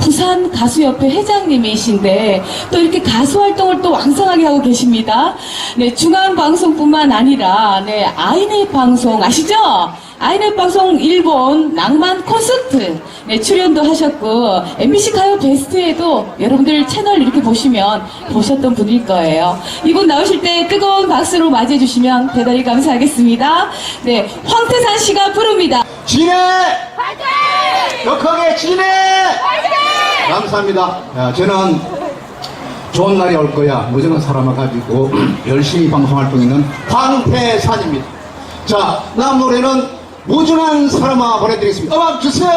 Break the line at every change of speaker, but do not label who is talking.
미식가요협회 회장님이신데 또 이렇게 가수 활동을 또 왕성하게 하고 계십니다. 네, 중앙 방송뿐만 아니라 네, 아이넷 방송 아시죠? 아이넷 방송 일본 낭만 콘서트 네, 출연도 하셨고 MBC 가요 베스트에도 여러분들 채널 이렇게 보시면 보셨던 분일 거예요. 이분 나오실 때 뜨거운 박수로 맞이해 주시면 대단히 감사하겠습니다. 네, 황태산 씨가 부릅니다.
진해! 격하게 진해! 감사합니다. 야, 저는 좋은 날이 올 거야. 무정한 사람을 가지고 열심히 방송활동 있는 황태산입니다. 자, 다음 노래는 무준한 사람아 보내드리겠습니다. 음악 주세요!